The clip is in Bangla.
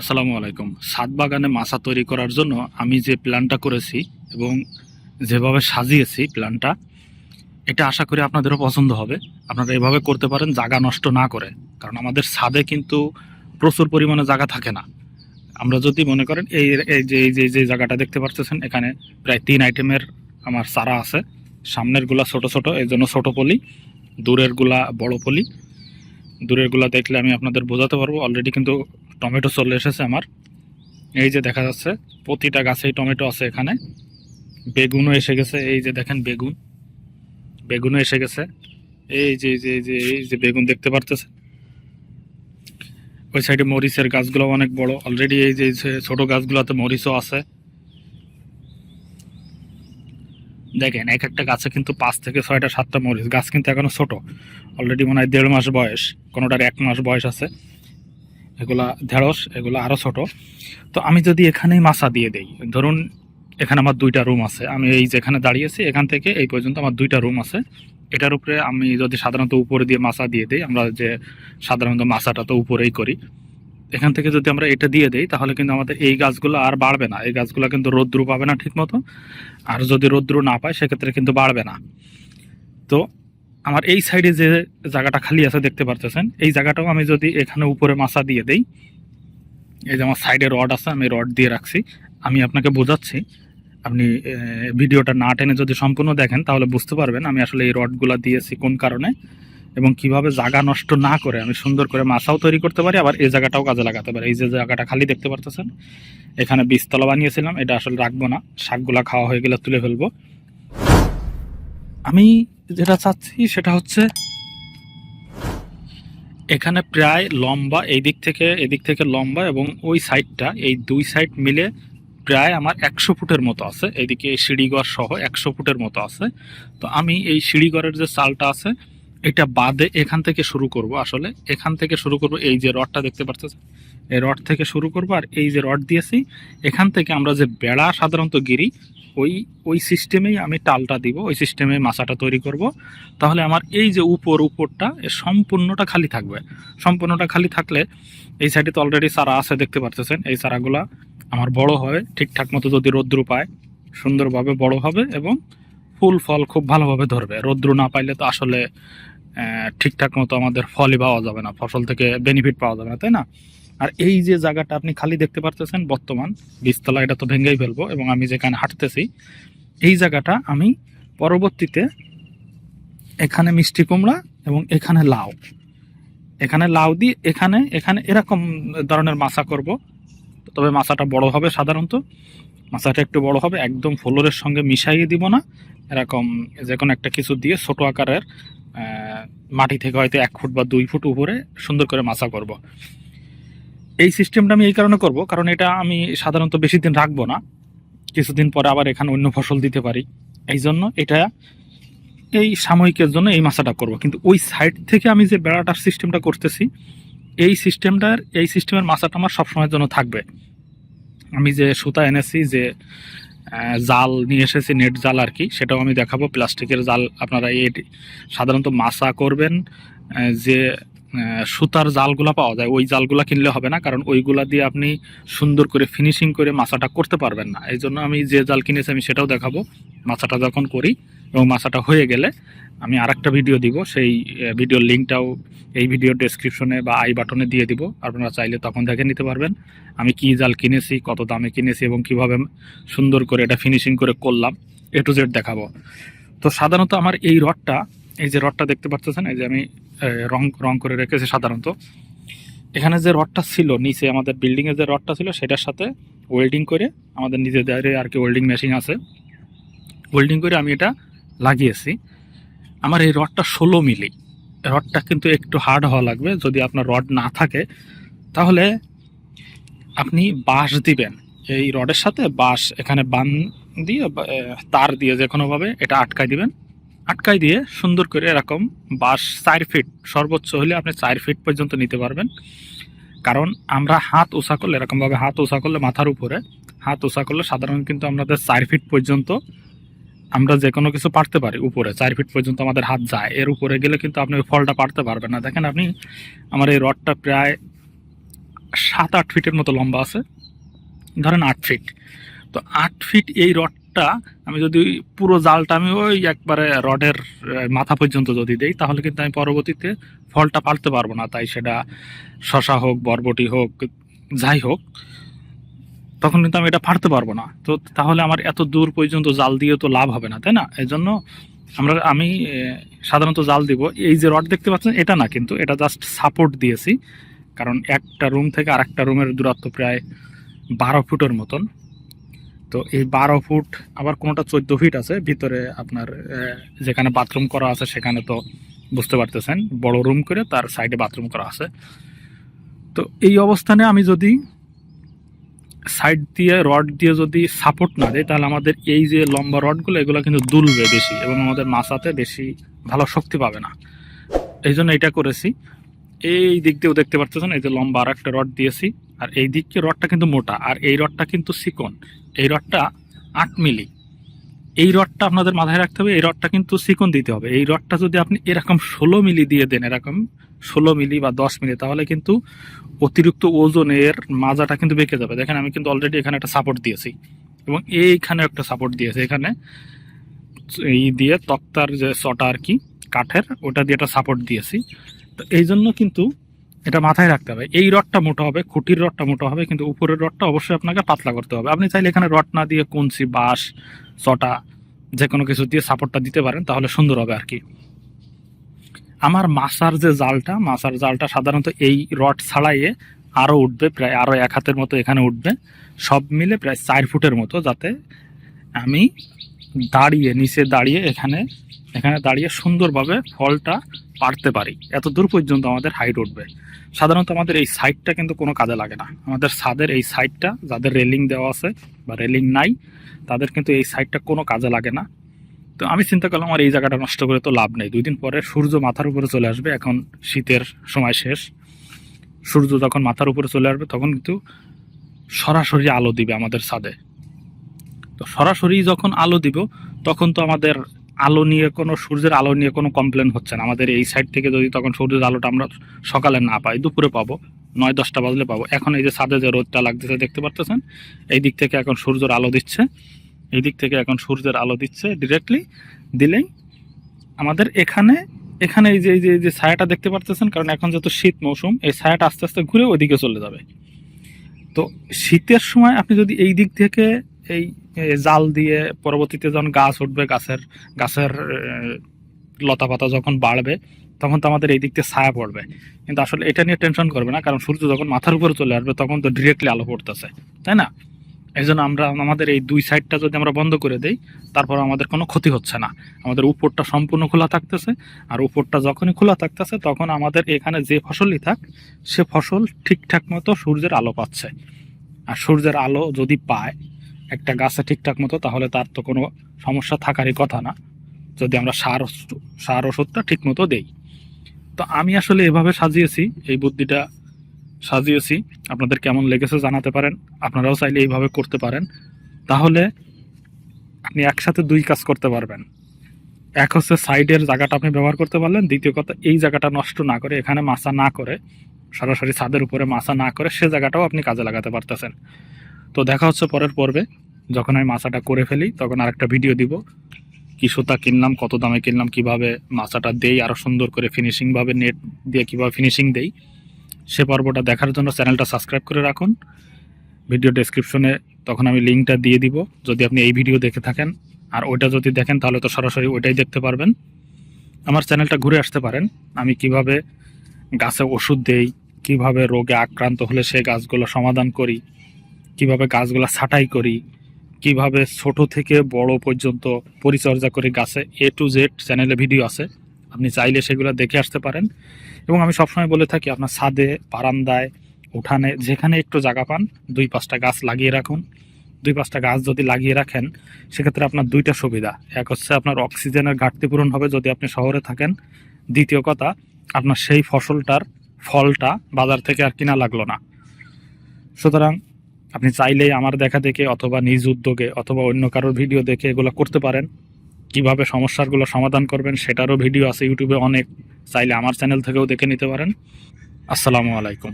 আসসালামু আলাইকুম। সাত বাগানে মাছা তৈরি করার জন্য আমি যে প্ল্যানটা করেছি এবং যেভাবে সাজিয়েছি প্ল্যানটা, এটা আশা করি আপনাদেরও পছন্দ হবে। আপনারা এভাবে করতে পারেন, জায়গা নষ্ট না করে। কারণ আমাদের ছাদে কিন্তু প্রচুর পরিমাণে জায়গা থাকে না। আমরা যদি মনে করেন এই এই যে এই যে যে জায়গাটা দেখতে পাচ্ছেন এখানে প্রায় তিন আইটেমের আমার চারা আছে। সামনেরগুলা ছোট ছোট, এই জন্য ছোটো পলি দূরেরগুলা বড় পলি। দূরেরগুলা দেখলে আমি আপনাদের বোঝাতে পারব। অলরেডি কিন্তু টমেটো চলে এসেছে আমার। এই যে দেখা যাচ্ছে, প্রতিটা গাছেই টমেটো আছে এখানে। বেগুনও এসে গেছে, এই যে দেখেন বেগুন। বেগুনও এসে গেছে। এই যে এই যে এই যে এই যে বেগুন দেখতে পারতেছে ওই সাইডে মরিচের গাছগুলো অনেক বড়। অলরেডি এই যে ছোট গাছগুলোতে মরিচও আছে। দেখেন, এক একটা গাছে কিন্তু পাঁচ থেকে ছয়টা, সাতটা মরিচ। গাছ কিন্তু এখনও ছোট। অলরেডি মনে হয় দেড় মাস বয়স। কোনোটার এক মাস বয়স আছে। এগুলা ঢেঁড়স, এগুলো আরও ছোট। তো আমি যদি এখানেই মাছা দিয়ে দেই, ধরুন এখানে আমার দুইটা রুম আছে, আমি এই যেখানে দাঁড়িয়েছি, এখান থেকে এই পর্যন্ত আমার দুইটা রুম আছে। এটার উপরে আমি যদি সাধারণত উপরে দিয়ে মাছা দিয়ে দিই, আমরা যে সাধারণত মাছাটা তো উপরেই করি। এখান থেকে যদি আমরা এটা দিয়ে দেই, তাহলে কিন্তু আমাদের এই গাছগুলো আর বাড়বে না। এই গাছগুলো কিন্তু রৌদ্র পাবে না ঠিক মতো আর যদি রৌদ্র না পায়, সেক্ষেত্রে কিন্তু বাড়বে না। তো আমার এই সাইডে যে জায়গাটা খালি আছে দেখতে পারতেছেন, এই জায়গাটাও আমি যদি এখানে উপরে মাছা দিয়ে দেই, এই যে আমার সাইডে রড আছে, আমি রড দিয়ে রাখছি। আমি আপনাকে বোঝাচ্ছি, আপনি ভিডিওটা না টেনে যদি সম্পূর্ণ দেখেন, তাহলে বুঝতে পারবেন আমি আসলে এই রডগুলা দিয়েছি কোন কারণে এবং কীভাবে জায়গা নষ্ট না করে আমি সুন্দর করে মাছাও তৈরি করতে পারি, আবার এই জায়গাটাও কাজে লাগাতে পারি। এই যে জায়গাটা খালি দেখতে পারতেছেন, এখানে বীজতলা বানিয়েছিলাম, এটা আসলে রাখব না, শাকগুলা খাওয়া হয়ে গেলে তুলে ফেলব। আমি যেটা চাচ্ছি সেটা হচ্ছে এখানে প্রায় লম্বা এই দিক থেকে এদিক থেকে লম্বা এবং ওই সাইডটা, এই দুই সাইড মিলে প্রায় আমার একশো ফুটের মতো আছে। এদিকে সিঁড়িঘর সহ একশো ফুটের মতো আছে। তো আমি এই সিঁড়িঘরের যে চালটা আছে, এটা বাদে এখান থেকে শুরু করব আসলে। এখান থেকে শুরু করব এই যে রডটা দেখতে পাচ্ছেন এই রড থেকে শুরু করব, আর এই যে রড দিয়েছি, এখান থেকে আমরা যে বেড়া, সাধারণত গিরি, ওই ওই সিস্টেমেই আমি টালটা দিব, ওই সিস্টেমে মাছাটা তৈরি করব। তাহলে আমার এই যে উপর, উপরটা এ সম্পূর্ণটা খালি থাকবে। সম্পূর্ণটা খালি থাকলে এই সাইডে তো অলরেডি চারা আছে, দেখতে পারতেছেন। এই চারাগুলা আমার বড় হবে, ঠিকঠাক মতো যদি রৌদ্র পায়, সুন্দরভাবে বড় হবে এবং ফুল ফল খুব ভালোভাবে ধরবে। রৌদ্র না পাইলে তো আসলে ঠিকঠাক মতো আমাদের ফলই পাওয়া যাবে না। ফসল থেকে বেনিফিট পাওয়া যাবে না, তাই না? আর এই যে জায়গাটা আপনি খালি দেখতে পারতেছেন বর্তমান বীজতলা এটা তো ভেঙেই ফেলব এবং আমি যেখানে হাঁটতেছি, এই জায়গাটা আমি পরবর্তীতে এখানে মিষ্টি কুমড়া এবং এখানে লাউ। এখানে লাউ দিয়ে এখানে এখানে এরকম ধরনের মাছা করব। তবে মাছাটা বড় হবে সাধারণত। মাছাটা একটু বড় হবে, একদম ফ্লোরের সঙ্গে মিশাইয়ে দিব না। এরকম যে কোনো একটা কিছু দিয়ে ছোট আকারের মাটি থেকে হয়তো এক ফুট বা দুই ফুট উপরে সুন্দর করে মাছা করব। এই সিস্টেমটা আমি এই কারণে করব, কারণ এটা আমি সাধারণত বেশি দিন রাখব না। কিছুদিন পরে আবার এখানে অন্য ফসল দিতে পারি। এই জন্য এটা এই সাময়িকের জন্য এই মাছাটা করব। কিন্তু ওই সাইড থেকে আমি যে বেড়াটার সিস্টেমটা করতেছি, এই সিস্টেমটার এই সিস্টেমের মাছাটা আমার সবসময়ের জন্য থাকবে। আমি যে সুতা এনেছি, যে জাল নিয়ে এসেছি, নেট জাল আর কি, সেটাও আমি দেখাবো। প্লাস্টিকের জাল আপনারা এই সাধারণত মাছা করবেন যে সুতার জালগুলা পাওয়া যায়, ওই জালগুলা কিনলে হবে না, কারণ ওইগুলা দিয়ে আপনি সুন্দর করে ফিনিশিং করে মাছাটা করতে পারবেন না। এই জন্য আমি যে জাল কিনেছি আমি সেটাও দেখাবো, মাছাটা যখন করি এবং মাছাটা হয়ে গেলে আমি আরেকটা ভিডিও দিব, সেই ভিডিওর লিঙ্কটাও এই ভিডিও ডেসক্রিপশনে বা আই বাটনে দিয়ে দিব, আপনারা চাইলে তখন দেখে নিতে পারবেন আমি কি জাল কিনেছি, কত দামে কিনেছি এবং কীভাবে সুন্দর করে এটা ফিনিশিং করে করলাম, এ টু জেড দেখাবো। তো সাধারণত আমার এই রডটা এই যে রডটা দেখতে পাচ্ছেন এই যে আমি রং রং করে রেখেছি সাধারণত। এখানে যে রডটা ছিল, নিচে আমাদের বিল্ডিংয়ে যে রডটা ছিল, সেটার সাথে ওয়েল্ডিং করে আমাদের নিজেদের আর কি ওয়েল্ডিং মেশিন আছে। ওয়েল্ডিং করে আমি এটা লাগিয়েছি। আমার এই রডটা ষোলো মিলি। রডটা কিন্তু একটু হার্ড হওয়া লাগবে, যদি আপনার রড না থাকে। তাহলে আপনি বাঁশ দিবেন। এই রডের সাথে বাঁশ, এখানে বান দিয়ে তার দিয়ে যে কোনোভাবে এটা আটকায় দিবেন। আটকাই দিয়ে সুন্দর করে এরকম বাঁশ চার ফিট সর্বোচ্চ হলে আপনি চার ফিট পর্যন্ত নিতে পারবেন। কারণ আমরা হাত ওষা করলে, এরকমভাবে হাত ওষা করলে মাথার উপরে, হাত ওষা করলে সাধারণত কিন্তু আমাদের চার ফিট পর্যন্ত আমরা যে কোনো কিছু পারতে পারি উপরে, চার ফিট পর্যন্ত আমাদের হাত যায়। এর উপরে গেলে কিন্তু আপনি ফলটা পারতে পারবেন না। দেখেন আপনি, আমার এই রডটা প্রায় সাত আট ফিটের মতো লম্বা আছে। ধরেন আট ফিট তো আট ফিট এই রডটা, আমি যদি পুরো জালটা আমি ওই একবারে রডের মাথা পর্যন্ত যদি দেই, তাহলে কিন্তু আমি পরবর্তীতে ফলটা পালতে পারব না। তাই সেটা শশা হোক, বরবটি হোক, যাই হোক, তখন কিন্তু আমি এটা পারতে পারব না। তো তাহলে আমার এত দূর পর্যন্ত জাল দিয়ে তো লাভ হবে না, তাই না? এই জন্য আমরা, আমি সাধারণত জাল দিব। এই যে রড দেখতে পাচ্ছেন, এটা না কিন্তু, এটা জাস্ট সাপোর্ট দিয়েছি। কারণ একটা রুম থেকে আরেকটা রুমের দূরত্ব প্রায় বারো ফুটের মতন। তো এই বারো ফুট আবার কোনোটা চোদ্দ ফিট আছে, ভিতরে আপনার যেখানে বাথরুম করা আছে সেখানে তো বুঝতে পারতেছেন, বড় রুম করে তার সাইডে বাথরুম করা আছে। তো এই অবস্থানে আমি যদি সাইড দিয়ে রড দিয়ে যদি সাপোর্ট না দেয় তাহলে আমাদের এই যে লম্বা রডগুলো এগুলো কিন্তু দুলবে বেশি এবং আমাদের মাছাতে বেশি ভালো শক্তি পাবে না। এই জন্য এটা করেছি। এই দিক দিয়েও দেখতে পাচ্ছেন এই যে লম্বা আর একটা রড দিয়েছি, আর এই দিককে রডটা কিন্তু মোটা, আর এই রডটা কিন্তু সিকন, এই রডটা আট মিলি। এই রডটা আপনাদের মাথায় রাখতে হবে, এই রডটা কিন্তু সিকন দিতে হবে। এই রডটা যদি আপনি এরকম ষোলো মিলি দিয়ে দেন, এরকম ষোলো মিলি বা দশ মিলি, তাহলে কিন্তু অতিরিক্ত ওজনের মাজাটা কিন্তু বেঁকে যাবে। দেখেন, আমি কিন্তু অলরেডি এখানে একটা সাপোর্ট দিয়েছি, এবং এইখানে একটা সাপোর্ট দিয়েছি। এখানে এই দিয়ে তক্তার যে চটা আর কি, কাঠের, ওটা দিয়ে একটা সাপোর্ট দিয়েছি। তো এই জন্য কিন্তু এটা মাথায় রাখতে হবে। এই রডটা মোটা হবে, খুঁটির রডটা মোটা হবে, কিন্তু উপরের রডটা অবশ্যই আপনাকে পাতলা করতে হবে। আপনি চাইলে এখানে রড না দিয়ে কঞ্চি, বাঁশ চটা যে কোনো কিছু দিয়ে সাপোর্টটা দিতে পারেন, তাহলে সুন্দর হবে আর কি আমার মাসার যে জালটা, মাসার জালটা সাধারণত এই রড ছাড়াইয়ে আরও উঠবে, প্রায় আরও এক হাতের মতো এখানে উঠবে। সব মিলে প্রায় চার ফুটের মতো, যাতে আমি দাঁড়িয়ে, নিচে দাঁড়িয়ে এখানে এখানে দাঁড়িয়ে সুন্দরভাবে ফলটা পারতে পারি। এত দূর পর্যন্ত আমাদের হাইট উঠবে সাধারণত আমাদের এই সাইডটা কিন্তু কোনো কাজে লাগে না। আমাদের ছাদের এই সাইডটা যাদের রেলিং দেওয়া আছে বা রেলিং নাই, তাদের কিন্তু এই সাইডটা কোনো কাজে লাগে না। তো আমি চিন্তা করলাম, আমার এই জায়গাটা নষ্ট করে তো লাভ নেই। দুই দিন পরে সূর্য মাথার উপরে চলে আসবে, এখন শীতের সময় শেষ। সূর্য যখন মাথার উপরে চলে আসবে, তখন কিন্তু সরাসরি আলো দিবে আমাদের ছাদে। তো সরাসরি যখন আলো দিব, তখন তো আমাদের আলো নিয়ে কোনো, সূর্যের আলো নিয়ে কোনো কমপ্লেন হচ্ছে না। আমাদের এই সাইড থেকে যদি তখন সূর্যের আলোটা আমরা সকালে না পাই, দুপুরে পাবো, নয়, দশটা বাজলে পাবো। এখন এই যে ছাদে যে রোদটা লাগতেছে, দেখতে পারতেছেন? এই দিক থেকে এখন সূর্যের আলো দিচ্ছে। এই দিক থেকে এখন সূর্যের আলো দিচ্ছে ডিরেক্টলি দিলেই আমাদের এখানে এখানে এই যে এই যে এই যে ছায়াটা দেখতে পারতেছেন? কারণ এখন যেহেতু শীত মৌসুম, এই ছায়াটা আস্তে আস্তে ঘুরে ওইদিকে চলে যাবে। তো শীতের সময় আপনি যদি এই দিক থেকে এই জাল দিয়ে পরবর্তীতে যখন গাছ উঠবে, গাছের গাছের লতা পাতা যখন বাড়বে, তখন তো আমাদের এই দিক থেকে ছায়া পড়বে। কিন্তু আসলে এটা নিয়ে টেনশন করবে না, কারণ সূর্য যখন মাথার উপরে চলে আসবে, তখন তো ডিরেক্টলি আলো পড়তেছে, তাই না? এই জন্য আমরা আমাদের এই দুই সাইডটা যদি আমরা বন্ধ করে দেই, তারপর আমাদের কোনো ক্ষতি হচ্ছে না। আমাদের উপরটা সম্পূর্ণ খোলা থাকতেছে, আর উপরটা যখনই খোলা থাকতেছে, তখন আমাদের এখানে যে ফসলই থাক, সে ফসল ঠিকঠাক মতো সূর্যের আলো পাচ্ছে। আর সূর্যের আলো যদি পায় একটা গাছে ঠিকঠাক মতো, তাহলে তার তো কোনো সমস্যা থাকারই কথা না। যদি আমরা সার সার ওষুধটা ঠিক মতো দেই। তো আমি আসলে এভাবে সাজিয়েছি, এই বুদ্ধিটা সাজিয়েছি। আপনাদের কেমন লেগেছে জানাতে পারেন। আপনারাও চাইলে এইভাবে করতে পারেন। তাহলে আপনি একসাথে দুই কাজ করতে পারবেন। এক হচ্ছে সাইডের জায়গাটা আপনি ব্যবহার করতে পারলেন। দ্বিতীয় কথা, এই জায়গাটা নষ্ট না করে, এখানে মাছা না করে, সরাসরি ছাদের উপরে মাছা না করে, সে জায়গাটাও আপনি কাজে লাগাতে পারতেছেন। তো দেখা হচ্ছে পরের পর্বে। যখন আমি মাছাটা করে ফেলি, তখন আরেকটা ভিডিও দিব। কি সুতা কিনলাম, কত দামে কিনলাম, কীভাবে মাছাটা দেই আরও সুন্দর করে ফিনিশিংভাবে নেট দিয়ে কীভাবে ফিনিশিং দেই, সে পর্বটা দেখার জন্য চ্যানেলটা সাবস্ক্রাইব করে রাখুন। ভিডিও ডেসক্রিপশনে তখন আমি লিঙ্কটা দিয়ে দিব। যদি আপনি এই ভিডিও দেখে থাকেন, আর ওইটা যদি দেখেন, তাহলে তো সরাসরি ওইটাই দেখতে পারবেন। আমার চ্যানেলটা ঘুরে আসতে পারেন। আমি কীভাবে গাছে ওষুধ দেই, কীভাবে রোগে আক্রান্ত হলে সেই গাছগুলো সমাধান করি কীভাবে গাছগুলো ছাঁটাই করি, কীভাবে ছোট থেকে বড় পর্যন্ত পরিচর্যা করি গাছে এ টু জেড চ্যানেলে ভিডিও আছে, আপনি চাইলে সেগুলো দেখে আসতে পারেন। এবং আমি সবসময় বলে থাকি, আপনার ছাদে, বারান্দায়, উঠানে, যেখানে একটু জায়গা পান, দুই পাঁচটা গাছ লাগিয়ে রাখুন। দুই পাঁচটা গাছ যদি লাগিয়ে রাখেন, সেক্ষেত্রে আপনার দুইটা সুবিধা। এক হচ্ছে আপনার অক্সিজেনের ঘাটতি পূরণ হবে যদি আপনি শহরে থাকেন। দ্বিতীয় কথা, আপনার সেই ফসলটার ফলটা বাজার থেকে আর কিনা লাগল না। সুতরাং আপনি চাইলে আমার দেখা দেখে অথবা নিজ উদ্যোগে অথবা অন্য কারোর ভিডিও দেখে এগুলো করতে পারেন। কীভাবে সমস্যাগুলো সমাধান করবেন সেটারও ভিডিও আছে ইউটিউবে অনেক। চাইলে আমার চ্যানেল থেকেও দেখে নিতে পারেন। আসসালামু আলাইকুম।